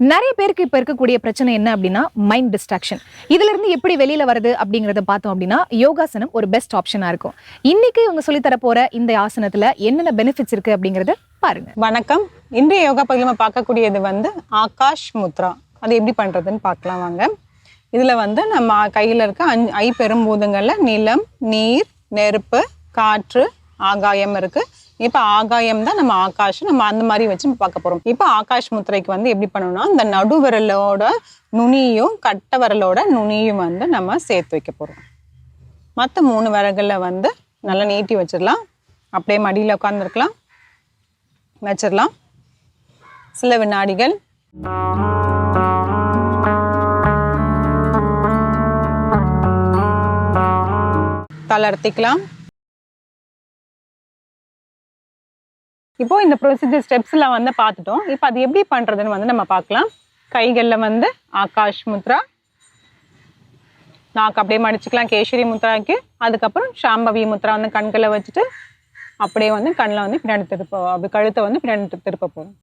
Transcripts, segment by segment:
நிறைய பேருக்கு இப்போ இருக்கக்கூடிய பிரச்சனை என்ன அப்படின்னா மைண்ட் டிஸ்ட்ராக்ஷன் இதுலேருந்து எப்படி வெளியில் வருது அப்படிங்கிறத பார்த்தோம் அப்படின்னா யோகாசனம் ஒரு பெஸ்ட் ஆப்ஷனாக இருக்கும். இன்னைக்கு இவங்க சொல்லித்தரப்போகிற இந்த ஆசனத்தில் என்னென்ன பெனிஃபிட்ஸ் இருக்குது அப்படிங்கிறத பாருங்க. வணக்கம். இன்றைய யோகா பகுதியில் நம்ம பார்க்கக்கூடியது வந்து ஆகாஷ் முத்ரா. அது எப்படி பண்ணுறதுன்னு பார்க்கலாம் வாங்க. இதில் வந்து நம்ம கையில் இருக்க அஞ்சு ஐ பெரும்பூதங்களில் நிலம் நீர் நெருப்பு காற்று ஆகாயம் இருக்குது இப்போ ஆகாயம் தான் நம்ம ஆகாஷ் நம்ம அந்த மாதிரி வச்சு நம்ம பார்க்க போகிறோம் இப்போ ஆகாஷ் முத்திரைக்கு வந்து எப்படி பண்ணணும்னா இந்த நடுவிரலோட நுனியும் கட்ட விரலோட நுனியும் வந்து நம்ம சேர்த்து வைக்க போகிறோம் மற்ற மூணு விரல்களில் வந்து நல்லா நீட்டி வச்சிடலாம். அப்படியே மடியில் உட்காந்துருக்கலாம் வச்சிடலாம். சில வினாடிகள். தளர்த்திக்கலாம். இப்போ இந்த ப்ரொசீஜர் ஸ்டெப்ஸ்லாம் வந்து பார்த்துட்டோம். இப்போ அது எப்படி பண்ணுறதுன்னு வந்து நம்ம பார்க்கலாம். கைகளில் வந்து ஆகாஷ் முத்ரா நாக்கு அப்படியே மடிச்சுக்கலாம் கேசரி முத்ராக்கு. அதுக்கப்புறம் சாம்பவி முத்ரா வந்து கண்களை வச்சுட்டு அப்படியே வந்து கண்ணில் வந்து பின்னாடி திருப்ப அப்படி கழுத்தை வந்து பின்னாடி திருப்ப போகும்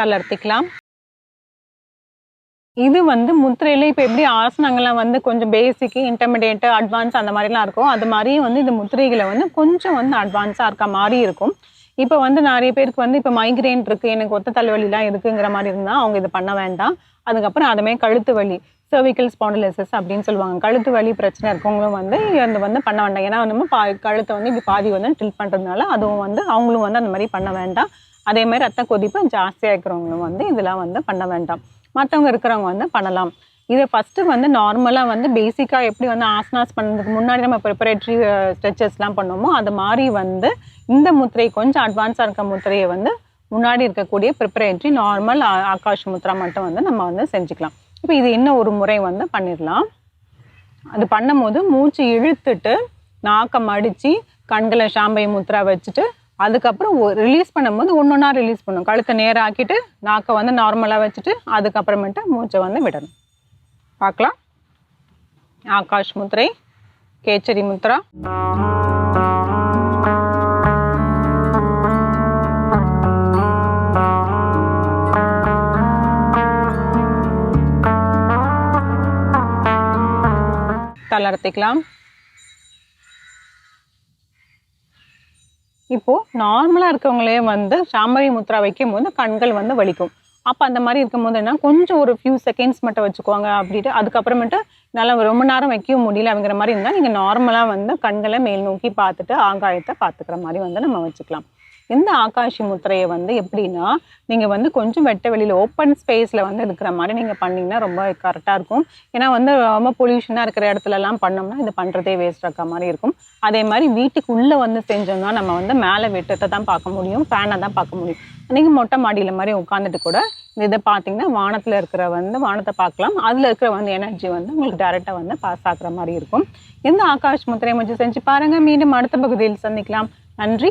தளர்த்திக்கலாம் இது வந்து முத்திரையில் இப்போ எப்படி ஆசனங்கள்லாம் வந்து கொஞ்சம் பேசிக்கு இன்டர்மீடியேட் அட்வான்ஸ் அந்த மாதிரிலாம் இருக்கும் அது மாதிரியும் வந்து இந்த முத்திரைகளை வந்து கொஞ்சம் வந்து அட்வான்ஸாக இருக்க மாதிரி இருக்கும். இப்போ வந்து நிறைய பேருக்கு வந்து இப்போ மைக்ரேன் இருக்குது எனக்கு ஒத்த தலைவலிலாம் இருக்குங்கிற மாதிரி இருந்தால் அவங்க இது பண்ண வேண்டாம். அதுக்கப்புறம் அதுமே கழுத்து வலி சர்விக்கல் spondylosis அப்படின்னு சொல்லுவாங்க. கழுத்து வலி பிரச்சனை இருக்கவங்களும் வந்து அது வந்து பண்ண வேண்டாம். ஏன்னா நம்ம பா கழுத்தை வந்து இப்படி பாதி வந்து ட்ரில் பண்ணுறதுனால அதுவும் வந்து அவங்களும் வந்து அந்த மாதிரி பண்ண வேண்டாம். அதே மாதிரி ரத்த கொதிப்பு ஜாஸ்தியாக இருக்கிறவங்களும் வந்து இதெல்லாம் வந்து பண்ண வேண்டாம். மற்றவங்க இருக்கிறவங்க வந்து பண்ணலாம். இதை ஃபஸ்ட்டு வந்து நார்மலாக வந்து பேசிக்காக எப்படி வந்து ஆசனாஸ் பண்ணுறதுக்கு முன்னாடி நம்ம ப்ரிப்பரேட்ரி ஸ்ட்ரெச்சஸ்லாம் பண்ணுவோமோ அது மாதிரி வந்து இந்த முத்திரை கொஞ்சம் அட்வான்ஸாக இருக்க முத்திரையை வந்து முன்னாடி இருக்கக்கூடிய ப்ரிப்பரேட்ரி நார்மல் ஆகாஷ் முத்ரா மட்டும் வந்து நம்ம வந்து செஞ்சுக்கலாம். இப்போ இது இன்னும் ஒரு முறை வந்து பண்ணிடலாம். அது பண்ணும்போது மூச்சு இழுத்துட்டு நாக்கம் அடித்து கண்களை ஷாம்பை முத்ரா வச்சுட்டு அதுக்கப்புறம் ரிலீஸ் பண்ணும்போது ஒன்று ஒன்றா ரிலீஸ் பண்ணும். கழுத்தை நேரம் ஆக்கிட்டு நாக்கை வந்து நார்மலாக வச்சுட்டு அதுக்கப்புறமேட்டு மூச்சை வந்து விடணும். பார்க்கலாம். ஆகாஷ் முத்திரை கேச்சரி முத்ரா. தளர்த்திக்கலாம். இப்போ நார்மலாக இருக்கவங்களே வந்து சாம்பவி முத்ரா வைக்கும் போது கண்கள் வந்து வலிக்கும். அப்போ அந்த மாதிரி இருக்கும்போது என்ன கொஞ்சம் ஒரு ஃபியூ செகண்ட்ஸ் மட்டும் வச்சுக்குவாங்க அப்படின்ட்டு அதுக்கப்புறமேட்டு நல்லா ரொம்ப நேரம் வைக்க முடியல அப்படிங்கிற மாதிரி இருந்தால் நீங்கள் நார்மலாக வந்து கண்களை மேல் நோக்கி பார்த்துட்டு ஆகாயத்தை பார்த்துக்கிற மாதிரி வந்து நம்ம வச்சுக்கலாம். இந்த ஆகாஷி முத்திரையை வந்து எப்படின்னா நீங்கள் வந்து கொஞ்சம் வெட்ட வெளியில் ஓப்பன் ஸ்பேஸில் வந்து இருக்கிற மாதிரி நீங்கள் பண்ணிங்கன்னா ரொம்ப கரெக்டாக இருக்கும். ஏன்னா வந்து ரொம்ப பொல்யூஷனாக இருக்கிற இடத்துலலாம் பண்ணோம்னா இது பண்ணுறதே வேஸ்ட் இருக்க மாதிரி இருக்கும். அதே மாதிரி வீட்டுக்கு உள்ளே வந்து செஞ்சோம்னா நம்ம வந்து மேலே வெட்டத்தை தான் பார்க்க முடியும் ஃபேனை தான் பார்க்க முடியும். நீங்கள் மொட்டை மாடியில் மாதிரி உட்காந்துட்டு கூட இதை பார்த்தீங்கன்னா வானத்தில் இருக்கிற வந்து வானத்தை பார்க்கலாம். அதில் இருக்கிற வந்து எனர்ஜி வந்து உங்களுக்கு டேரெக்டாக வந்து பாஸ் ஆகிற மாதிரி இருக்கும். இந்த ஆகாஷ் முத்திரையை வச்சு செஞ்சு பாருங்கள் மீண்டும் அடுத்த பகுதியில் சந்திக்கலாம். நன்றி.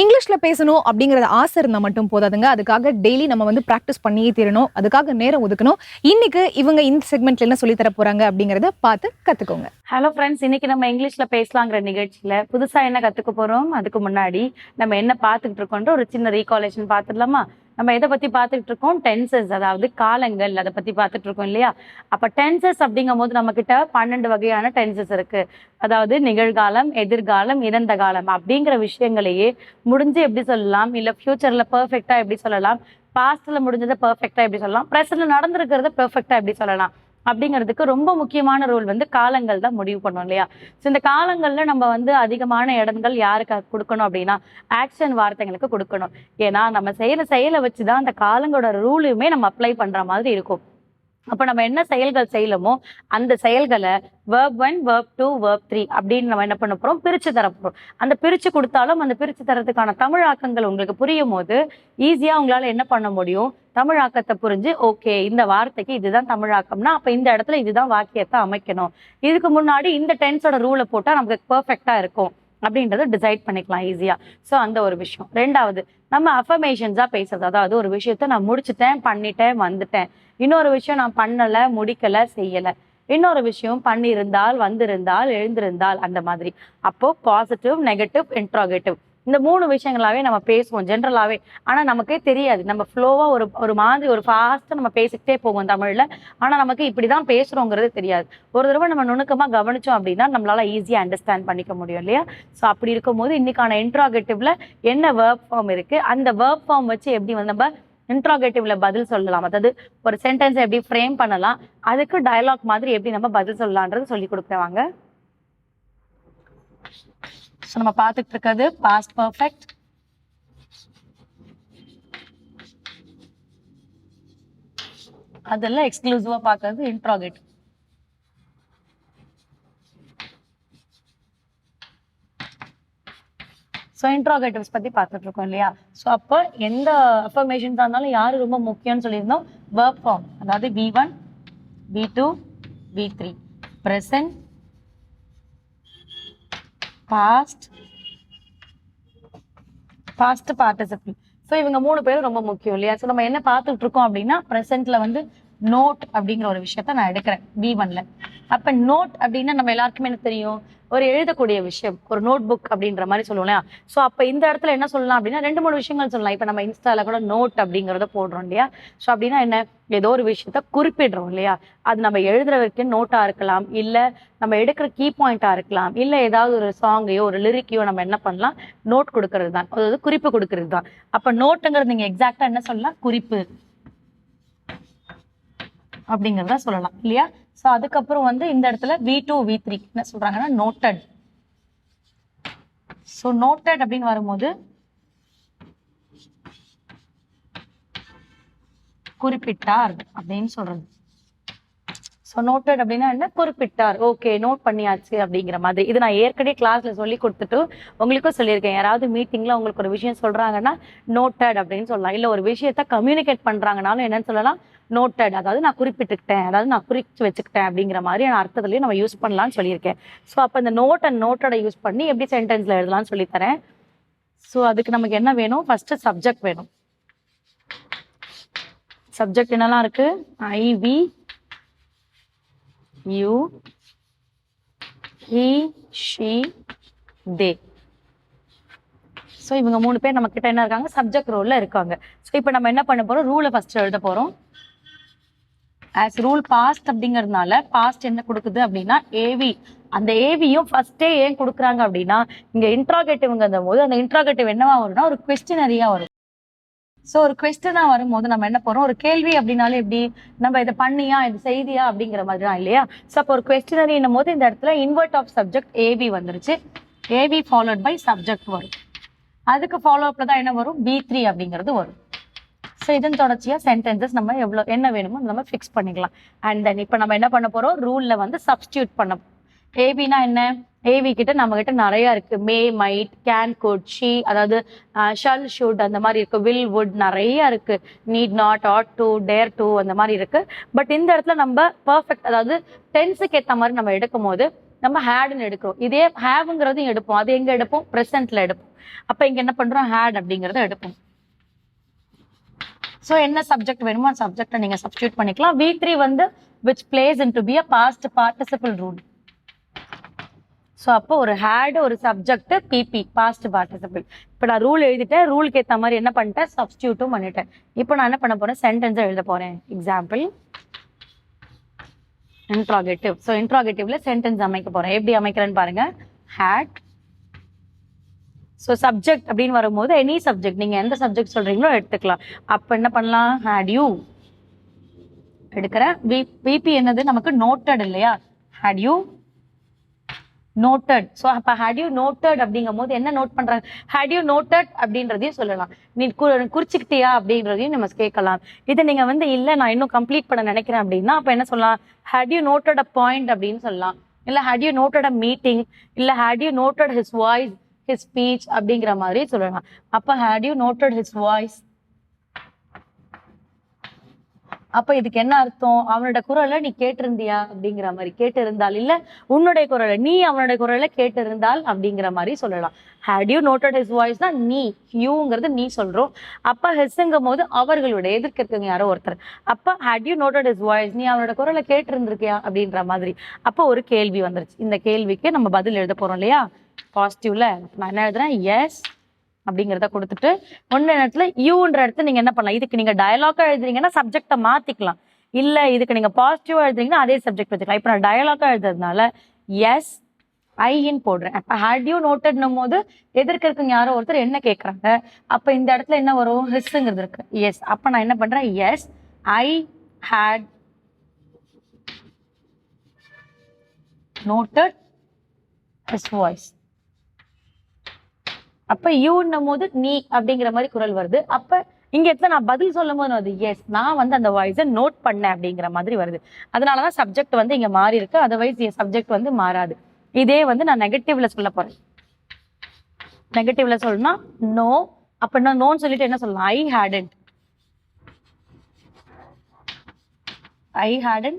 இங்கிலீஷில் பேசணும் அப்படிங்கறது ஆசை இருந்தால் மட்டும் போதாதுங்க. அதுக்காக டெய்லி நம்ம வந்து ப்ராக்டிஸ் பண்ணியே தீரணும். அதுக்காக நேரம் ஒதுக்கணும். இன்னைக்கு இவங்க இந்த செக்மெண்ட்ல என்ன சொல்லி தர போறாங்க அப்படிங்கிறத பார்த்து கத்துக்கோங்க. ஹலோ ஃப்ரெண்ட்ஸ் இன்னைக்கு நம்ம இங்கிலீஷில் பேசலாங்கிற நிகழ்ச்சியில் புதுசாக என்ன கற்றுக்க போகிறோம் அதுக்கு முன்னாடி நம்ம என்ன பார்த்துக்கிட்டு இருக்கோன்ற ஒரு சின்ன ரீகாலேஷன் பார்த்துடலாமா? நம்ம எதை பத்தி பார்த்துட்டு இருக்கோம் டென்சஸ் அதாவது காலங்கள் அதை பத்தி பார்த்துட்டு இருக்கோம் இல்லையா? அப்ப டென்சஸ் அப்படிங்கும் போது நம்ம கிட்ட பன்னெண்டு வகையான டென்சஸ் இருக்கு. அதாவது நிகழ்காலம் எதிர்காலம் இறந்த காலம் அப்படிங்கிற விஷயங்களையே முடிஞ்சு எப்படி சொல்லலாம்? இல்ல ஃபியூச்சர்ல பெர்ஃபெக்டா எப்படி சொல்லலாம்? பாஸ்ட்ல முடிஞ்சதை பெர்ஃபெக்டா எப்படி சொல்லலாம்? ப்ரெசென்ட்ல நடந்திருக்கிறத பெர்ஃபெக்டா எப்படி சொல்லலாம்? அப்படிங்கிறதுக்கு ரொம்ப முக்கியமான ரோல் வந்து காலங்கள் தான் முடிவு பண்ணும் இல்லையா? ஸோ இந்த காலங்கள்ல நம்ம வந்து அதிகமான இடங்கள் யாருக்கு கொடுக்கணும் அப்படின்னா ஆக்ஷன் வார்த்தைங்களுக்கு கொடுக்கணும். ஏன்னா நம்ம செய்யற செயலை வச்சுதான் அந்த காலங்களோட ரூலுமே நம்ம அப்ளை பண்ற மாதிரி இருக்கும். அப்போ நம்ம என்ன செயல்கள் செய்யலமோ அந்த செயல்களை verb one verb two verb three அப்படின்னு நம்ம என்ன பண்ண போகிறோம் பிரித்து தர அந்த பிரித்து கொடுத்தாலும் அந்த பிரித்து தரத்துக்கான தமிழாக்கங்கள் உங்களுக்கு புரியும் போது ஈஸியாக உங்களால் என்ன பண்ண முடியும்? தமிழாக்கத்தை புரிஞ்சு ஓகே இந்த வார்த்தைக்கு இதுதான் தமிழாக்கம்னா அப்போ இந்த இடத்துல இதுதான் வாக்கியத்தை அமைக்கணும். இதுக்கு முன்னாடி இந்த டென்ஸோட ரூலை போட்டால் நமக்கு பர்ஃபெக்டாக இருக்கும். அப்படின்றத டிசைட் பண்ணிக்கலாம் ஈஸியாக ஸோ அந்த ஒரு விஷயம். ரெண்டாவது நம்ம அஃபர்மேஷன்ஸாக பேசுறது. அதாவது ஒரு விஷயத்த நான் முடிச்சிட்டேன் பண்ணிட்டேன் வந்துட்டேன். இன்னொரு விஷயம் நான் பண்ணலை முடிக்கலை செய்யலை. இன்னொரு விஷயம் பண்ணியிருந்தால் வந்திருந்தால் எழுந்திருந்தால் அந்த மாதிரி. அப்போ பாசிட்டிவ் நெகட்டிவ் இன்ட்ராகேட்டிவ் இந்த மூணு விஷயங்களாவே நம்ம பேசுவோம் ஜென்ரலாவே ஆனா நமக்கே தெரியாது. நம்ம ஃப்ளோவா ஒரு ஒரு மாதிரி ஒரு ஃபாஸ்டா நம்ம பேசிக்கிட்டே போவோம் தமிழ்ல. ஆனா நமக்கு இப்படிதான் பேசுறோங்கிறது தெரியாது. ஒரு தடவை நம்ம நுணுக்கமா கவனிச்சோம் அப்படின்னா நம்மளால ஈஸியா அண்டர்ஸ்டாண்ட் பண்ணிக்க முடியும் இல்லையா? ஸோ அப்படி இருக்கும்போது இன்னைக்கான இன்ட்ராகேட்டிவ்ல என்ன வேர்ப் ஃபார்ம் இருக்கு? அந்த வேர்ப் ஃபார்ம் வச்சு எப்படி வந்து நம்ம இன்ட்ராகேட்டிவ்ல பதில் சொல்லலாம்? அதாவது ஒரு சென்டென்ஸை எப்படி ஃப்ரேம் பண்ணலாம்? அதுக்கு டயலாக் மாதிரி எப்படி நம்ம பதில் சொல்லலான்றது சொல்லி கொடுக்குறவாங்க ஸோ நம்ம பார்த்துட்டு இருக்கிறது பாஸ்ட் பர்ஃபெக்ட் அதெல்லாம் எக்ஸ்க்ளூசிவாக பார்க்கறது இன்ட்ராகேட்டிவ் ஸோ இன்ட்ராகேட்டிவ்ஸ் பத்தி பார்த்துட்டு இருக்கோம் இல்லையா? ஸோ அப்போ எந்த அஃபர்மேஷன்ஸாக இருந்தாலும் யாரு ரொம்ப முக்கியம்னு சொல்லியிருந்தோம்? ஒர்க் ஃபார்ம் அதாவது V one V two V three present past past participle so இவங்க மூணு பேரும் ரொம்ப முக்கியம் இல்லையா? ஸோ நம்ம என்ன பார்த்துட்டு இருக்கோம் அப்படின்னா ப்ரெசென்ட்ல வந்து நோட் அப்படிங்கிற ஒரு விஷயத்த நான் எடுக்கிறேன் பி ஒன்ல அப்ப நோட் அப்படின்னா நம்ம எல்லாருக்குமே என்ன தெரியும்? ஒரு எழுதக்கூடிய விஷயம் ஒரு நோட் புக் அப்படின்ற மாதிரி சொல்லுவோம் இல்லையா? ஸோ அப்போ இந்த இடத்துல என்ன சொல்லலாம் அப்படின்னா ரெண்டு மூணு விஷயங்கள் சொல்லலாம். இப்போ நம்ம இன்ஸ்டால கூட நோட் அப்படிங்கிறத போடுறோம் இல்லையா? ஸோ அப்படின்னா என்ன? ஏதோ ஒரு விஷயத்த குறிப்பிடுறோம் இல்லையா? அது நம்ம எழுதுற வரைக்கும் நோட்டா இருக்கலாம் இல்லை நம்ம எடுக்கிற கீ பாயிண்டா இருக்கலாம் இல்லை ஏதாவது ஒரு சாங்கையோ ஒரு லிரிக்கையோ நம்ம என்ன பண்ணலாம்? நோட் கொடுக்கறது தான் அதாவது குறிப்பு கொடுக்கறது தான் அப்போ நோட்டுங்கிறது நீங்கள் எக்ஸாக்டா என்ன சொல்லலாம்? குறிப்பு. அப்படிங்கிறத சொல்லலாம் இல்லையா? ஸோ அதுக்கப்புறம் வந்து இந்த இடத்துல வி டூ வி த்ரீ என்ன சொல்றாங்கன்னா நோட்டட் ஸோ நோட்டட் அப்படின்னு வரும்போது குறிப்பிட்டார் அப்படின்னு சொல்றது. ஸோ நோட்டட் அப்படின்னா என்ன? குறிப்பிட்டார். ஓகே நோட் பண்ணியாச்சு அப்படிங்கிற மாதிரி. இது நான் ஏற்கனவே கிளாஸ்ல சொல்லி கொடுத்துட்டு உங்களுக்கும் சொல்லியிருக்கேன். யாராவது மீட்டிங்ல உங்களுக்கு ஒரு விஷயம் சொல்றாங்கன்னா நோட்டட் அப்படின்னு சொல்லலாம். இல்லை ஒரு விஷயத்த கம்யூனிகேட் பண்றாங்கனாலும் என்னன்னு சொல்லலாம். நோட்டட் அதாவது நான் குறிப்பிட்டுக்கிட்டேன். அதாவது நான் குறிச்சு வச்சுக்கிட்டேன் அப்படிங்கிற மாதிரியான அர்த்தத்துலயும் நம்ம யூஸ் பண்ணலாம்னு சொல்லியிருக்கேன். ஸோ அப்போ இந்த நோட் அண்ட் நோட்டடை யூஸ் பண்ணி எப்படி சென்டென்ஸ்ல எழுதலாம்னு சொல்லித்தரேன். ஸோ அதுக்கு நமக்கு என்ன வேணும்? ஃபர்ஸ்ட் சப்ஜெக்ட் வேணும். சப்ஜெக்ட் என்னெல்லாம் இருக்கு? I we you he she they so இவங்க மூணு பேர் நம்ம கிட்ட என்ன இருக்காங்க? சப்ஜெக்ட் ரோல்ல இருக்காங்க. ஸோ இப்போ நம்ம என்ன பண்ண போறோம்? ரூலை ஃபர்ஸ்ட் எழுத போறோம். ஆஸ் ரூல் பாஸ்ட் அப்படிங்கறதுனால பாஸ்ட் என்ன கொடுக்குது அப்படின்னா ஏவி அந்த ஏவியும் ஃபர்ஸ்டே ஏன் கொடுக்குறாங்க அப்படின்னா இங்க இன்ட்ராகேட்டிவ்ங்கிற போது அந்த இன்ட்ராகேட்டிவ் என்னவா வரும்னா ஒரு கொஸ்டினரியா வரும். ஸோ ஒரு கொஸ்டனாக வரும்போது நம்ம என்ன போகிறோம் ஒரு கேள்வி அப்படின்னாலே எப்படி? நம்ம இதை பண்ணியா? இது செய்தியா? அப்படிங்கிற மாதிரி தான் இல்லையா? ஸோ அப்போ ஒரு கொஸ்டினரின்னும் போது இந்த இடத்துல invert of subject A B வந்துருச்சு. A B followed by subject வரும். அதுக்கு ஃபாலோ அப்ல தான் என்ன வரும்? பி த்ரீ அப்படிங்கிறது வரும். ஸோ இதன் தொடர்ச்சியாக சென்டென்சஸ் நம்ம எவ்வளோ என்ன வேணுமோ நம்ம ஃபிக்ஸ் பண்ணிக்கலாம். அண்ட் தென் இப்போ நம்ம என்ன பண்ண போகிறோம் ரூலில் வந்து சப்ஸ்டியூட் பண்ண ஏபினா என்ன? ஏவி கிட்ட நம்ம கிட்ட நிறைய இருக்கு. May might can could she அதாவது ஷல் ஷுட் அந்த மாதிரி இருக்கு. வில் வுட் நிறைய இருக்கு. Need not ought to dare to அந்த மாதிரி இருக்கு. பட் இந்த இடத்துல நம்ம பர்ஃபெக்ட் அதாவது டென்ஸுக்கு ஏற்ற மாதிரி நம்ம எடுக்கும் போது நம்ம ஹேடுன்னு எடுக்கிறோம். இதே ஹேவுங்கிறதையும் எடுப்போம். அது எங்க எடுப்போம்? ப்ரெசென்ட்ல எடுப்போம். அப்ப இங்க என்ன பண்றோம்? ஹேட் அப்படிங்கறத எடுப்போம். ஸோ என்ன சப்ஜெக்ட் வேணுமோ அந்த சப்ஜெக்டை நீங்க சப்ஸ்டியூட் பண்ணிக்கலாம். வி த்ரீ வந்து which place in to be a past participle rule so அப்போ ஒரு ஹேட் ஒரு சப்ஜெக்ட் பிபி பாஸ்ட் பார்ட்டிசிபிள் இப்போ நான் ரூல் எழுதிட்டேன் ரூலுக்கு ஏற்ற மாதிரி என்ன பண்ணிட்டேன்? சப்ஸ்டியூட்டும் பண்ணிட்டேன். இப்போ நான் என்ன பண்ண போறேன்? சென்டென்ஸை எழுத போறேன். எக்ஸாம்பிள் இன்ட்ராகேட்டிவ் ஸோ இன்ட்ராகேட்டிவ்ல சென்டென்ஸ் அமைக்க போறேன். எப்படி அமைக்கிறேன்னு பாருங்க. ஹேட் ஸோ சப்ஜெக்ட் அப்படின்னு வரும்போது எனி சப்ஜெக்ட் நீங்க எந்த சப்ஜெக்ட் சொல்றீங்களோ எடுத்துக்கலாம். அப்போ என்ன பண்ணலாம்? ஹேட் யூ எடுக்கிறேன். பிபி என்னது? நமக்கு நோட்டட் இல்லையா? ஹேட் யூ நோட்டட் ஸோ அப்போ ஹேட் யூ நோட்டட் அப்படிங்கும் போது என்ன நோட் பண்றாங்க? ஹேட் யூ நோட்டட் அப்படின்றதையும் சொல்லலாம். நீ குறிச்சிக்கிட்டியா குறிச்சுக்கிட்டியா அப்படின்றதையும் நம்ம கேட்கலாம். இதை நீங்க வந்து இல்லை நான் இன்னும் கம்ப்ளீட் பண்ண நினைக்கிறேன் அப்படின்னா அப்போ என்ன சொல்லலாம்? Had you noted a point அப்படின்னு சொல்லலாம். இல்லை had you noted a meeting இல்லை had you noted his voice his speech அப்படிங்கிற மாதிரி சொல்லலாம். அப்போ had you noted his voice அப்ப இதுக்கு என்ன அர்த்தம்? அவனோட குரலை நீ கேட்டிருந்தியா? அப்படிங்கிற மாதிரி கேட்டு இருந்தால் இல்ல உன்னுடைய குரலை நீ அவனுடைய குரலை கேட்டு இருந்தால் அப்படிங்கிற மாதிரி சொல்லலாம். Had you noted his voice தான் நீ யூங்கிறது நீ சொல்றோம். அப்ப ஹெஸ்ஸுங்கும் போது அவர்களுடைய எதிர்க்க இருக்கவங்க யாரோ ஒருத்தர். அப்ப had you noted his voice நீ அவனோட குரலை கேட்டிருந்திருக்கியா? அப்படின்ற மாதிரி. அப்ப ஒரு கேள்வி வந்துருச்சு. இந்த கேள்விக்கு நம்ம பதில் எழுத போறோம் இல்லையா? பாசிட்டிவ்ல நான் என்ன எழுதுறேன்? எஸ் அப்படிங்கிறத கொடுத்துட்டு ஒன்று இடத்துல யூன்ற இடத்துல நீங்க என்ன பண்ணலாம்? இதுக்கு நீங்க டயலாக்கா எழுதுறீங்கன்னா சப்ஜெக்டை மாத்திக்கலாம். இல்ல இதுக்கு நீங்க பாசிட்டிவா எழுதுறீங்கன்னா அதே சப்ஜெக்ட் வச்சுக்கலாம். இப்போ நான் டயலாக்கா எழுதுறதுனால எஸ் ஐன்னு போடுறேன். அப்போ ஹேட் யூ நோட்டட்னும் போது எதிர்க்க இருக்குங்க யாரோ ஒருத்தர் என்ன கேட்குறாங்க அப்போ இந்த இடத்துல என்ன வரும்? ஹிஸ்ஸுங்கிறது இருக்கு. எஸ் அப்போ நான் என்ன பண்ணுறேன் yes I had noted his voice அப்ப யூன்னும் போது நீ அப்படிங்கிற மாதிரி குரல் வருது. அப்ப இங்க இடத்துல நான் பதில் சொல்லும் போது அது எஸ் நான் வந்து அந்த வாய்ஸை நோட் பண்ணேன் அப்படிங்கிற மாதிரி வருது. அதனாலதான் சப்ஜெக்ட் வந்து இங்க மாறி இருக்கு. அதர்வைஸ் என் சப்ஜெக்ட் வந்து மாறாது. இதே வந்து நான் நெகட்டிவ்ல சொல்ல போறேன். நெகட்டிவ்ல சொல்லணும்னா நோ அப்ப நான் நோன்னு சொல்லிட்டு என்ன சொல்லலாம்? I hadn't I hadn't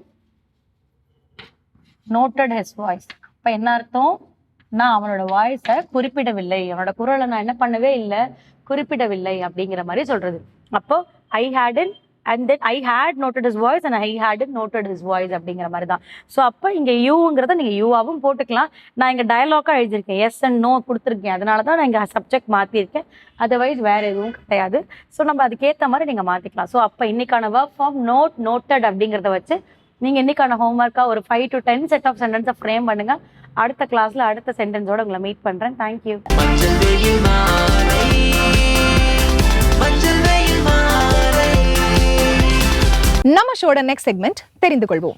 noted his voice அப்ப என்ன அர்த்தம்? நான் அவனோட வாய்ஸை குறிப்பிடவில்லை. அவனோட குரலை நான் என்ன பண்ணவே இல்லை. குறிப்பிடவில்லை அப்படிங்கிற மாதிரி சொல்றது. அப்போ I hadn't and then I had noted his voice and I had noted his voice அப்படிங்கிற மாதிரி தான். ஸோ அப்போ இங்கே யூங்கிறத நீங்கள் யூவாகவும் போட்டுக்கலாம். நான் இங்கே டயலாக்காக எழுதியிருக்கேன். எஸ் அண்ட் நோ கொடுத்துருக்கேன். அதனால தான் நான் இங்கே சப்ஜெக்ட் மாற்றிருக்கேன் அதர்வைஸ் வேற எதுவும் கிடையாது. ஸோ நம்ம அதுக்கேற்ற மாதிரி நீங்கள் மாற்றிக்கலாம் ஸோ அப்போ இன்னைக்கான ஒர்க் ஃபார்ம் நோட் நோட்டட் அப்படிங்கிறத வச்சு நீங்கள் இன்னைக்கான ஹோம்ஒர்க்காக ஒரு five to ten set of சென்டென்ஸை ஃப்ரேம் பண்ணுங்க. அடுத்த கிளாஸ்ல அடுத்த சென்டென்ஸோட உங்களை மீட் பண்றேன். தேங்க்யூ நம்ம ஷோட நெக்ஸ்ட் செக்மெண்ட் தெரிந்து கொள்வோம்.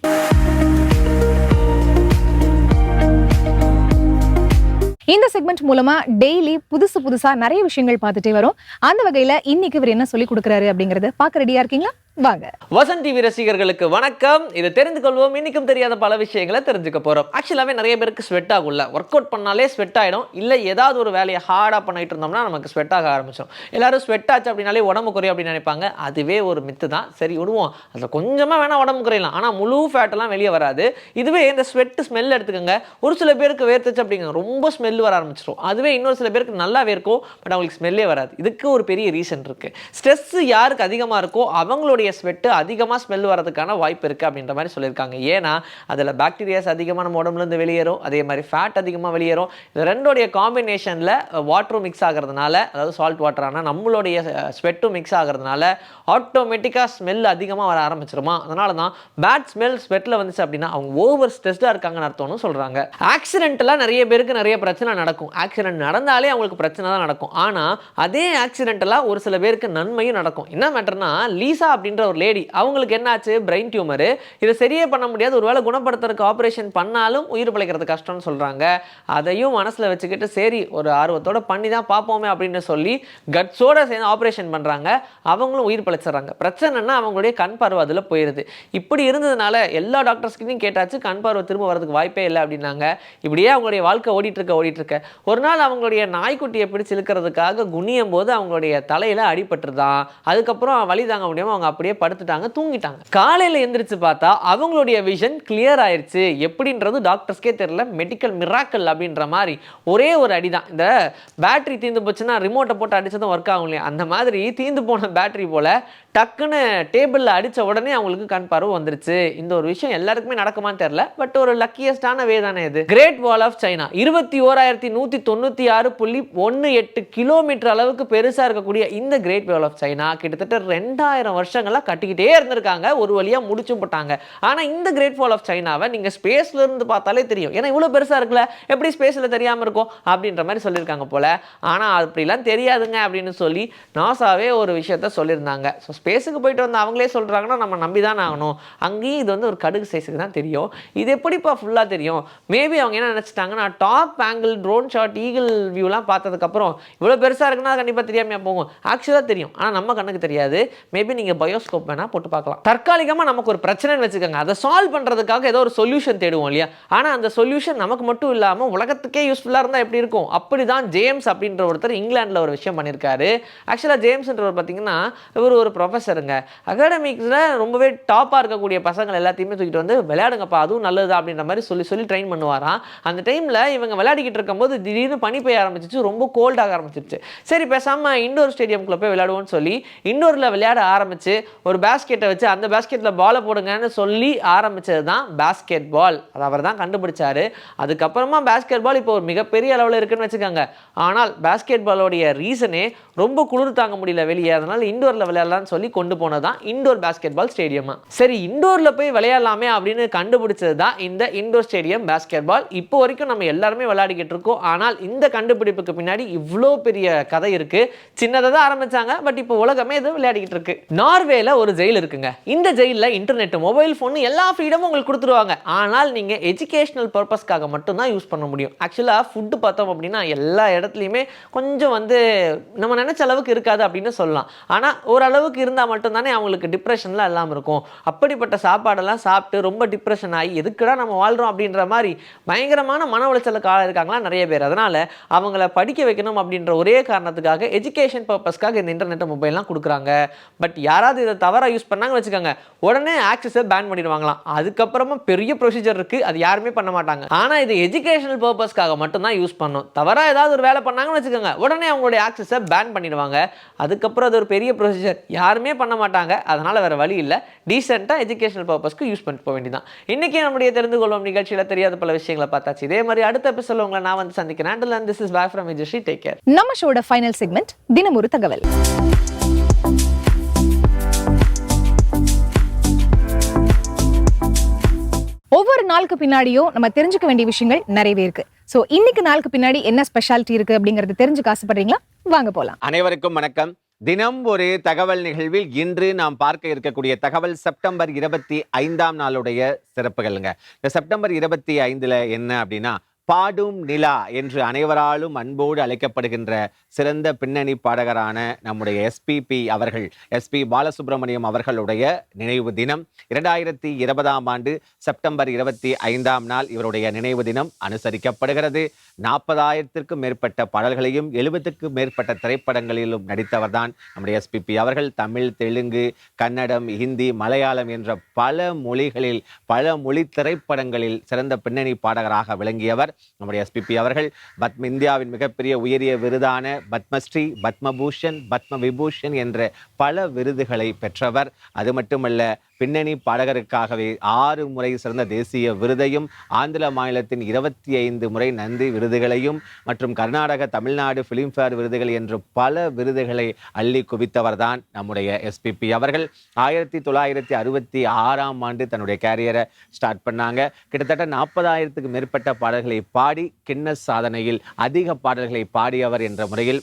இந்த செக்மெண்ட் மூலமா டெய்லி புதுசு புதுசா நிறைய விஷயங்கள் பார்த்துட்டே வரோம். அந்த வகையில இன்னைக்கு இவர் என்ன சொல்லி கொடுக்குறாரு அப்படிங்கறத பார்க்க ரெடியா இருக்கீங்களா? வாங்க. வசந்த் டிவி ரசிகர்களுக்கு வணக்கம். இதை தெரிந்து கொள்வோம். இன்னைக்கும் தெரியாத பல விஷயங்களை தெரிஞ்சுக்க போறோம். ஆக்சுவலாகவே நிறைய பேருக்கு ஸ்வெட் ஆகும்ல. ஒர்க் அவுட் பண்ணாலே ஸ்வெட் ஆயிடும். இல்லை ஏதாவது ஒரு வேலையை ஹார்டாக பண்ணிட்டு இருந்தோம்னா நமக்கு ஸ்வெட் ஆக ஆரம்பிச்சிடும். எல்லாரும் ஸ்வெட் ஆச்சு அப்படின்னாலே உடம்பு குறையும் அப்படின்னு நினைப்பாங்க. அதுவே ஒரு மித்து தான். சரி விடுவோம். அதில் கொஞ்சமாக வேணா உடம்பு குறையலாம். ஆனால் முழு ஃபேட்டெல்லாம் வெளியே வராது. இதுவே இந்த ஸ்வெட் ஸ்மெல் எடுத்துக்கோங்க. ஒரு சில பேருக்கு வேர்த்துச்சு அப்படிங்க ரொம்ப ஸ்மெல் வர ஆரம்பிச்சிடும். அதுவே இன்னொரு சில பேருக்கு நல்லா வேர்க்கும் பட் அவங்களுக்கு ஸ்மெல்லே வராது. இதுக்கு ஒரு பெரிய ரீசன் இருக்கு. ஸ்ட்ரெஸ் யாருக்கு அதிகமாக இருக்கோ அவங்களோட அவங்களுடைய ஸ்வெட்டு அதிகமாக ஸ்மெல் வரதுக்கான வாய்ப்பு இருக்குது அப்படின்ற மாதிரி சொல்லியிருக்காங்க. ஏன்னா அதில் பாக்டீரியாஸ் அதிகமாக நம்ம உடம்புலேருந்து வெளியேறும் அதே மாதிரி ஃபேட் அதிகமாக வெளியேறும். இது ரெண்டோடைய காம்பினேஷனில் வாட்டரும் மிக்ஸ் ஆகிறதுனால அதாவது சால்ட் வாட்டரான நம்மளுடைய ஸ்வெட்டும் மிக்ஸ் ஆகிறதுனால ஆட்டோமேட்டிக்காக ஸ்மெல் அதிகமாக வர ஆரம்பிச்சிருமா? அதனால தான் பேட் ஸ்மெல் ஸ்வெட்டில் வந்துச்சு அப்படின்னா அவங்க ஓவர் ஸ்ட்ரெஸ்டாக இருக்காங்கன்னு அர்த்தம்னு சொல்கிறாங்க ஆக்சிடென்ட்லாம் நிறைய பேருக்கு நிறைய பிரச்சனை நடக்கும். ஆக்சிடென்ட் நடந்தாலே அவங்களுக்கு பிரச்சனை தான் நடக்கும். ஆனால் அதே ஆக்சிடென்ட்டெல்லாம் ஒரு சில பேருக்கு நன்மையும் நடக்கும். என்ன மேட்டர்னா லீசா அப்படின்னு அப்படின்ற ஒரு லேடி அவங்களுக்கு என்னாச்சு? பிரெயின் டியூமரு இதை சரியே பண்ண முடியாது. ஒருவேளை குணப்படுத்துறதுக்கு ஆப்ரேஷன் பண்ணாலும் உயிர் பிழைக்கிறது கஷ்டம்னு சொல்கிறாங்க அதையும் மனசில் வச்சுக்கிட்டு சரி ஒரு ஆர்வத்தோட பண்ணி தான் பார்ப்போமே அப்படின்னு சொல்லி கட்ஸோட சேர்ந்து ஆப்ரேஷன் பண்ணுறாங்க அவங்களும் உயிர் பிழைச்சிடுறாங்க. பிரச்சனைனா அவங்களுடைய கண் பார்வை அதில் போயிடுது இப்படி இருந்ததுனால எல்லா டாக்டர்ஸ்கிட்டையும் கேட்டாச்சு கண் பார்வை திரும்ப வரதுக்கு வாய்ப்பே இல்லை அப்படின்னாங்க. இப்படியே அவங்களுடைய வாழ்க்கை ஓடிட்டுருக்க இருக்க ஒரு நாள் அவங்களுடைய நாய்க்குட்டியை பிடிச்சு இழுக்கிறதுக்காக குனியும் போது அவங்களுடைய தலையில் அடிபட்டுருதான் அதுக்கப்புறம் வழி தாங்க முடியாமல் அவங்க அப்படியே படுத்துட்டாங்க தூங்கிட்டாங்க. காலையில எந்திரிச்சு பார்த்தா அவங்களுடைய விஷன் கிளியர் ஆயிடுச்சு எப்படின்றது டாக்டர்ஸ்க்கே தெரியல. மெடிக்கல் மிராக்கல் அப்படின்ற மாதிரி ஒரே ஒரு அடிதான். இந்த பேட்டரி தீர்ந்து போச்சுன்னா ரிமோட்டை போட்டு அடிச்சதும் ஒர்க் ஆகும் இல்லையா அந்த மாதிரி தீர்ந்து போன பேட்டரி போல டக்குன்னு டேபிளில் அடித்த உடனே அவங்களுக்கு கண் பார்வை வந்துருச்சு. இந்த ஒரு விஷயம் எல்லாருக்குமே நடக்குமான்னு தெரில பட் ஒரு லக்கியஸ்டான வே தானே இது. கிரேட் வால் ஆஃப் சைனா இருபத்தி ஓராயிரத்தி நூற்றி தொண்ணூற்றி ஆறு புள்ளி ஒன்று எட்டு கிலோமீட்டர் அளவுக்கு பெருசாக இருக்கக்கூடிய இந்த கிரேட் வால் ஆஃப் சைனா கிட்டத்தட்ட ரெண்டாயிரம் வருஷங்களாக கட்டிக்கிட்டே இருந்திருக்காங்க. ஒரு வழியாக முடிச்சும் போட்டாங்க. ஆனால் இந்த கிரேட் வால் ஆஃப் சைனாவை நீங்கள் ஸ்பேஸ்லேருந்து பார்த்தாலே தெரியும். ஏன்னா இவ்வளோ பெருசாக இருக்குல்ல எப்படி ஸ்பேஸில் தெரியாமல் இருக்கும்? அப்படின்ற மாதிரி சொல்லியிருக்காங்க போல. ஆனால் அப்படிலாம் தெரியாதுங்க அப்படின்னு சொல்லி நாசாவே ஒரு விஷயத்த சொல்லியிருந்தாங்க. ஸோ ஸ்பேஸுக்கு போயிட்டு வந்து அவங்களே சொல்கிறாங்கன்னா நம்ம நம்பி தான் ஆகணும். அங்கேயும் இது வந்து ஒரு கடுகு சைஸுக்கு தான் தெரியும். இது எப்படிப்பா ஃபுல்லாக தெரியும்? மேபி அவங்க என்ன நினச்சிட்டாங்கன்னா top angle drone shot eagle வியூலாம் பார்த்ததுக்கப்புறம் இவ்வளோ பெருசாக இருக்குன்னா கண்டிப்பாக தெரியாமையாக போகும். ஆக்சுவலாக தெரியும். ஆனால் நம்ம கண்ணுக்கு தெரியாது. மேபி நீங்கள் பயோஸ்கோப் வேணால் போட்டு பார்க்கலாம். தற்காலிகமாக நமக்கு ஒரு பிரச்சனைன்னு வச்சுக்கோங்க. அதை சால்வ் பண்ணுறதுக்காக ஏதோ ஒரு சொல்யூஷன் தேடுவோம் இல்லையா? ஆனால் அந்த சொல்யூஷன் நமக்கு மட்டும் இல்லாமல் உலகத்துக்கே யூஸ்ஃபுல்லாக இருந்தால் எப்படி இருக்கும்? அப்படி தான் ஜேம்ஸ் அப்படின்ற ஒருத்தர் இங்கிலாந்தில் ஒரு விஷயம் பண்ணியிருக்காரு. ஆக்சுவலாக ஜேம்ஸ்ன்றவர் பார்த்தீங்கன்னா இவர் ஒரு ப்ரொஃபஸருங்க அகாடமிக்ஸில் ரொம்பவே டாப்பாக இருக்கக்கூடிய பசங்கள் எல்லாத்தையுமே தூக்கிட்டு வந்து விளையாடுங்கப்பா அதுவும் நல்லது அப்படின்ற மாதிரி சொல்லி சொல்லி ட்ரெயின் பண்ணுவாராம். அந்த டைமில் இவங்க விளையாடிக்கிட்டு இருக்கும்போது திடீர்னு பனி பெய்ய ஆரம்பிச்சிச்சு ரொம்ப கோல்டாக ஆரம்பிச்சிருச்சு. சரி பேசாமல் இண்டோர் ஸ்டேடியம்குள்ளே போய் விளையாடுவோம்னு சொல்லி இண்டோரில் விளையாட ஆரம்பிச்சு ஒரு பேஸ்கெட்டை வச்சு அந்த பேஸ்கெட்டில் பாலை போடுங்கன்னு சொல்லி ஆரம்பிச்சது தான் பேஸ்கெட் பால் அது அவர் தான் கண்டுபிடிச்சாரு. அதுக்கப்புறமா பேஸ்கெட் பால் இப்போ ஒரு மிகப்பெரிய அளவில் இருக்குன்னு வச்சுக்கோங்க. ஆனால் பேஸ்கெட் பாலோடைய ரீசனே ரொம்ப குளிர் தாங்க முடியல வெளியே. அதனால் இண்டோரில் விளையாடலாம்னு சொல்லி கொண்டு போனது தான் இண்டோர் பேஸ்கெட் பால் ஸ்டேடியமா சரி இண்டோரில் போய் விளையாடலாமே அப்படின்னு கண்டுபிடிச்சது தான் இந்த இண்டோர் ஸ்டேடியம் பேஸ்கெட் பால் இப்போ வரைக்கும் நம்ம எல்லாருமே விளையாடிக்கிட்டு இருக்கோம். ஆனால் இந்த கண்டுபிடிப்புக்கு பின்னாடி இவ்வளோ பெரிய கதை இருக்கு. சின்னதாக தான் ஆரம்பிச்சாங்க பட் இப்போ உலகமே இது விளையாடிக்கிட்டு இருக்கு. நார்வேல ஒரு ஜெயில் இருக்குங்க. இந்த ஜெயிலில் இன்டர்நெட் மொபைல் ஃபோன் எல்லா ஃப்ரீடமும் உங்களுக்கு கொடுத்துருவாங்க. ஆனால் நீங்கள் எஜுகேஷனல் பர்பஸ்க்காக மட்டும்தான் யூஸ் பண்ண முடியும். ஆக்சுவலாக ஃபுட்டு பார்த்தோம் அப்படின்னா எல்லா இடத்துலையுமே கொஞ்சம் வந்து நம்ம நினைச்ச அளவுக்கு இருக்காது அப்படின்னு சொல்லலாம். ஆனால் ஓரளவுக்கு இருந்தால் மட்டும்தானே அவங்களுக்கு டிப்ரெஷன்லாம் இல்லாமல் இருக்கும். அப்படிப்பட்ட சாப்பாடெல்லாம் சாப்பிட்டு ரொம்ப டிப்ரெஷன் ஆகி எதுக்குடா நம்ம வாழ்கிறோம் அப்படின்ற மாதிரி பயங்கரமான மன உளைச்சலுக்கு ஆளாக இருக்காங்களா நிறைய பேர். அதனால் அவங்கள படிக்க வைக்கணும் அப்படின்ற ஒரே காரணத்துக்காக எஜுகேஷன் பர்பஸ்க்காக இந்த இன்டர்நெட் மொபைல்லாம் கொடுக்குறாங்க. பட் யாராவது இதை தவறாக யூஸ் பண்ணாங்க வச்சுக்கோங்க உடனே ஆக்சஸை பேன் பண்ணிடுவாங்களாம். அதுக்கப்புறமா பெரிய ப்ரொசீஜர் இருக்குது அது யாருமே பண்ண மாட்டாங்க. ஆனால் இது எஜுகேஷனல் பர்பஸ்க்காக மட்டும்தான் யூஸ் பண்ணும் தவறாக ஏதாவது ஒரு வேலை பண்ணாங்கன்னு வச்சுக்கோங்க உடனே அவங்களுடைய ஆக்சஸை பேன் பண்ணிடுவாங்க. அதுக்கப்புறம் அது ஒரு பெரிய ப்ரொசீஜர் யாருமே பண்ண மாட்டாங்க. அதனால் வேறு வழி இல்லை. டீசெண்டாக எஜுகேஷனல் பர்பஸ்க்கு யூஸ் பண்ணிட்டு போக வேண்டியதான் இன்றைக்கி நம்முடைய தெரிந்து கொள்வோம் நிகழ்ச்சியில் தெரியாத பல விஷயங்களை பார்த்தாச்சு. இதே மாதிரி அடுத்த எபிசோட உங்களை நான் வந்து சந்திக்கிறேன். And this is back from Vijay take care நம்ம ஷோட ஃபைனல் செக்மெண்ட் தினம் ஒரு தகவல். ஒவ்வொரு நாளுக்கு பின்னாடியும் நம்ம தெரிஞ்சுக்க வேண்டிய விஷயங்கள் நிறையவே இருக்கு. சோ இன்னைக்கு நாளுக்கு பின்னாடி என்ன ஸ்பெஷாலிட்டி இருக்கு அப்படிங்கறது தெரிஞ்சுக்க ஆசைப்படுறீங்களா? வாங்க போலாம். அனைவருக்கும் வணக்கம். தினம் ஒரு தகவல் நிகழ்வில் இன்று நாம் பார்க்க இருக்கக்கூடிய தகவல் செப்டம்பர் இருபத்தி ஐந்தாம் நாளுடைய சிறப்புகள்ங்க. இந்த செப்டம்பர் இருபத்தி ஐந்தில் என்ன அப்படின்னா பாடும் நிலா என்று அனைவராலும் அன்போடு அழைக்கப்படுகின்ற சிறந்த பின்னணி பாடகரான நம்முடைய எஸ்பிபி அவர்கள் எஸ்பி பாலசுப்ரமணியம் அவர்களுடைய நினைவு தினம். இரண்டாயிரத்தி இருபதாம் ஆண்டு செப்டம்பர் இருபத்தி ஐந்தாம் நாள் இவருடைய நினைவு தினம் அனுசரிக்கப்படுகிறது. நாற்பதாயிரத்திற்கும் மேற்பட்ட பாடல்களையும் எழுபதுக்கும் மேற்பட்ட திரைப்படங்களிலும் நடித்தவர்தான் நம்முடைய எஸ்பிபி அவர்கள். தமிழ் தெலுங்கு கன்னடம் ஹிந்தி மலையாளம் என்ற பல மொழிகளில் பல மொழி திரைப்படங்களில் சிறந்த பின்னணி பாடகராக விளங்கியவர். நம்முடைய எஸ்பிபி அவர்கள் பத்ம இந்தியாவின் மிகப்பெரிய உயரிய விருதான பத்மஸ்ரீ பத்மபூஷன் பத்ம விபூஷன் என்ற பல விருதுகளை பெற்றவர். அது மட்டுமல்ல பின்னணி பாடகருக்காகவே ஆறு முறை சிறந்த தேசிய விருதையும் ஆந்திர மாநிலத்தின் இருபத்தி ஐந்து முறை நந்தி விருதுகளையும் மற்றும் கர்நாடக தமிழ்நாடு ஃபிலிம்ஃபேர் விருதுகள் என்று பல விருதுகளை அள்ளி குவித்தவர்தான் நம்முடைய எஸ்பிபி அவர்கள். ஆயிரத்தி தொள்ளாயிரத்தி அறுபத்தி ஆறாம் ஆண்டு தன்னுடைய கேரியரை ஸ்டார்ட் பண்ணாங்க. கிட்டத்தட்ட நாற்பதாயிரத்துக்கு மேற்பட்ட பாடல்களை பாடி கின்னஸ் சாதனையில் அதிக பாடல்களை பாடியவர் என்ற முறையில்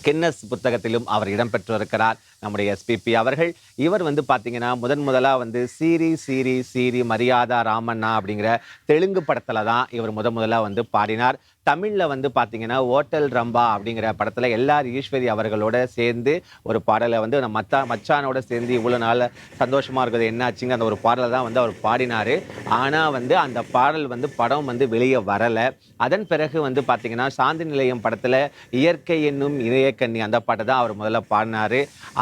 கின்னஸ் புத்தகத்திலும் அவர் இடம்பெற்றிருக்கிறார். நம்முடைய எஸ்பிபி அவர்கள். இவர் வந்து பார்த்தீங்கன்னா முதன் முதலாக வந்து சீரி சீரி சீரி மரியாதா ராமண்ணா அப்படிங்கிற தெலுங்கு படத்தில் தான் இவர் முத முதலாக வந்து பாடினார். தமிழில் வந்து பார்த்தீங்கன்னா ஓட்டல் ரம்பா அப்படிங்கிற படத்தில் எல்லார் ஈஸ்வரி அவர்களோட சேர்ந்து ஒரு பாடலை வந்து நம்ம மத்தா மச்சானோட சேர்ந்து இவ்வளோ நாள் சந்தோஷமாக இருக்குது என்னாச்சுங்க அந்த ஒரு பாடலை தான் வந்து அவர் பாடினார். ஆனால் வந்து அந்த பாடல் வந்து படம் வந்து வெளியே வரலை. அதன் பிறகு வந்து பார்த்தீங்கன்னா சாந்தி நிலையம் படத்தில் இயற்கை என்னும் இறையக்கண்ணி அந்த பாட்டை தான் அவர் முதல்ல பாடினார்.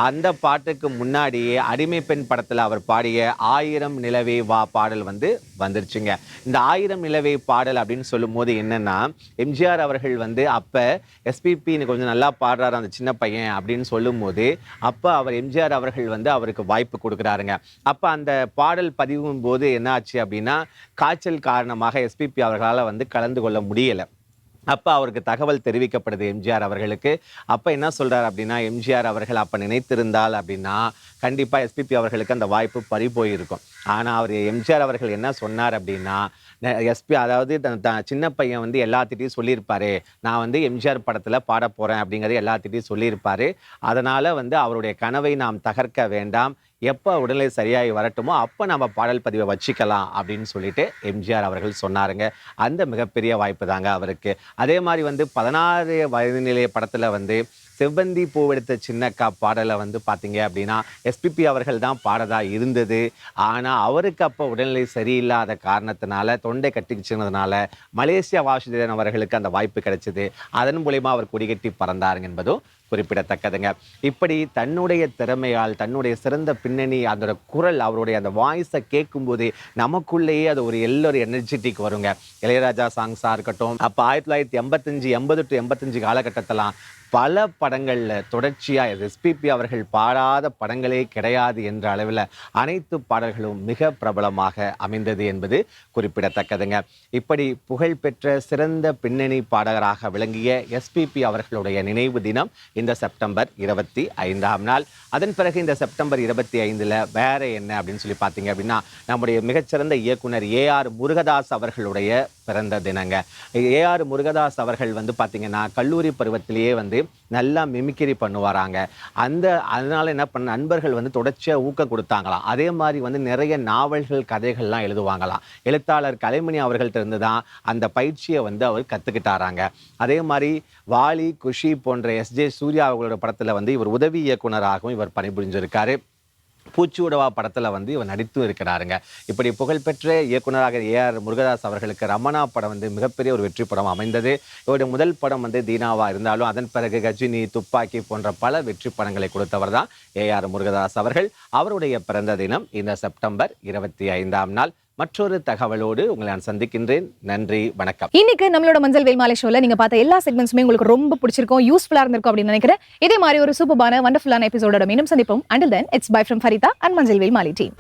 அந்த பாட்டுக்கு முன்னாடியே அடிமை பெண் படத்தில் அவர் பாடிய ஆயிரம் நிலவே வா பாடல் வந்து வந்துருச்சுங்க. இந்த ஆயிரம் நிலவே பாடல் அப்படின்னு சொல்லும்போது என்னென்னா எம்ஜிஆர் அவர்கள் வந்து அப்போ எஸ்பிபி கொஞ்சம் நல்லா பாடுறாரு அந்த சின்ன பையன் அப்படின்னு சொல்லும்போது அப்போ அவர் எம்ஜிஆர் அவர்கள் வந்து அவருக்கு வாய்ப்பு கொடுக்குறாருங்க. அப்போ அந்த பாடல் பதிவும் போது என்ன ஆச்சு அப்படின்னா காய்ச்சல் காரணமாக எஸ்பிபி அவர்களால் வந்து கலந்து கொள்ள முடியலை. அப்போ அவருக்கு தகவல் தெரிவிக்கப்படுது எம்ஜிஆர் அவர்களுக்கு. அப்போ என்ன சொல்கிறார் அப்படின்னா எம்ஜிஆர் அவர்கள் அப்போ நினைத்திருந்தால் அப்படின்னா கண்டிப்பாக எஸ்பிபி அவர்களுக்கு அந்த வாய்ப்பு பறி போயிருக்கும் ஆனால் அவர் எம்ஜிஆர் அவர்கள் என்ன சொன்னார் அப்படின்னா எஸ்பி அதாவது தன் த- சின்ன பையன் வந்து எல்லாத்திட்டையும் சொல்லியிருப்பாரு. நான் வந்து எம்ஜிஆர் படத்தில் பாட போகிறேன் அப்படிங்கிறது எல்லாத்திட்டையும் சொல்லியிருப்பார். அதனால் வந்து அவருடைய கனவை நாம் தகர்க்க வேண்டாம். எப்போ உடல்நிலை சரியாகி வரட்டுமோ அப்போ நம்ம பாடல் பதிவை வச்சுக்கலாம் அப்படின்னு சொல்லிட்டு எம்ஜிஆர் அவர்கள் சொன்னாருங்க. அந்த மிகப்பெரிய வாய்ப்பு தாங்க அவருக்கு. அதே மாதிரி வந்து பதினாறு வயது நிலைய படத்தில் வந்து செவ்வந்தி பூவெடுத்த சின்னக்கா பாடலை வந்து பார்த்தீங்க அப்படின்னா எஸ்பிபி அவர்கள் தான் பாடதா இருந்தது. ஆனால் அவருக்கு அப்போ உடல்நிலை சரியில்லாத காரணத்தினால தொண்டை கட்டிக்கிச்சுனதுனால மலேசியா வாசுதேவன் அவர்களுக்கு அந்த வாய்ப்பு கிடைச்சது. அதன் மூலயமா அவர் கொடிகட்டி பறந்தாருங்க என்பதும் குறிப்பிடத்தக்கதுங்க. இப்படி தன்னுடைய திறமையால் தன்னுடைய சிறந்த பின்னணி அதோட குரல் அவருடைய அந்த வாய்ஸை கேட்கும்போது நமக்குள்ளேயே அது ஒரு எல்லோரும் எனர்ஜெட்டிக் வருங்க. இளையராஜா சாங்ஸாக இருக்கட்டும் அப்போ ஆயிரத்தி தொள்ளாயிரத்தி எண்பத்தஞ்சு எண்பது டு எண்பத்தஞ்சு காலகட்டத்தெல்லாம் பல படங்களில் தொடர்ச்சியாக எஸ்பிபி அவர்கள் பாடாத படங்களே கிடையாது என்ற அளவில் அனைத்து பாடல்களும் மிக பிரபலமாக அமைந்தது என்பது குறிப்பிடத்தக்கதுங்க. இப்படி புகழ்பெற்ற சிறந்த பின்னணி பாடகராக விளங்கிய எஸ்பிபி அவர்களுடைய நினைவு தினம் இந்த செப்டம்பர் இருபத்தி ஐந்தாம் நாள். அதன் பிறகு இந்த செப்டம்பர் இருபத்தி ஐந்தில் வேற என்ன அப்படின்னு சொல்லி பார்த்தீங்க அப்படின்னா நம்முடைய மிகச்சிறந்த இயக்குனர் ஏஆர் முருகதாஸ் அவர்களுடைய பிறந்த தினங்க. ஏஆர் முருகதாஸ் அவர்கள் வந்து பார்த்தீங்கன்னா கல்லூரி பருவத்திலேயே வந்து நல்லா மிமிக்கிரி பண்ணுவாராங்க. அந்த அதனால என்ன பண்ண நண்பர்கள் வந்து தொடர்ச்சியாக ஊக்கம் கொடுத்தாங்களாம். அதே மாதிரி வந்து நிறைய நாவல்கள் கதைகள்லாம் எழுதுவாங்களாம். எழுத்தாளர் கலைமணி அவர்கள்ட்ட இருந்து தான் அந்த பயிற்சியை வந்து அவர் கற்றுக்கிட்டாராங்க அதே மாதிரி வாலி குஷி போன்ற எஸ்ஜே சூர்யா அவர்களோட படத்தில் வந்து இவர் உதவி இயக்குனராகவும் இவர் பணிபுரிஞ்சிருக்காரு. பூச்சியுடவா படத்தில் வந்து இவர் நடித்தும் இருக்கிறாருங்க. இப்படி புகழ்பெற்ற இயக்குனராக ஆர் முருகதாஸ் அவர்களுக்கு ரமணா படம் வந்து மிகப்பெரிய ஒரு வெற்றி படம் அமைந்தது. இவருடைய முதல் படம் வந்து தீனாவா இருந்தாலும் அதன் பிறகு கஜினி துப்பாக்கி போன்ற பல வெற்றி படங்களை கொடுத்தவர் தான் ஏ ஆர் முருகதாஸ் அவர்கள். அவருடைய பிறந்த தினம் இந்த செப்டம்பர் இருபத்தி ஐந்தாம் நாள் மற்றொரு தகவலோடு உங்களை நான் சந்திக்கின்றேன். நன்றி வணக்கம். இன்னைக்கு நம்மளோட மஞ்சள் வேல்மாலை ஷோல நீங்க பார்த்த எல்லா செக்மெண்ட்ஸுமே உங்களுக்கு ரொம்ப பிடிச்சிருக்கும் யூஸ்ஃபுல்லா இருந்திருக்கும் அப்படின்னு நினைக்கிறேன். இதே மாதிரி ஒரு சூப்பரான வண்டர்ஃபுல்லான எபிசோடோட மீண்டும் சந்திப்போம். Until then it's bye from Farida and மஞ்சள் வேல்மாலி டீம்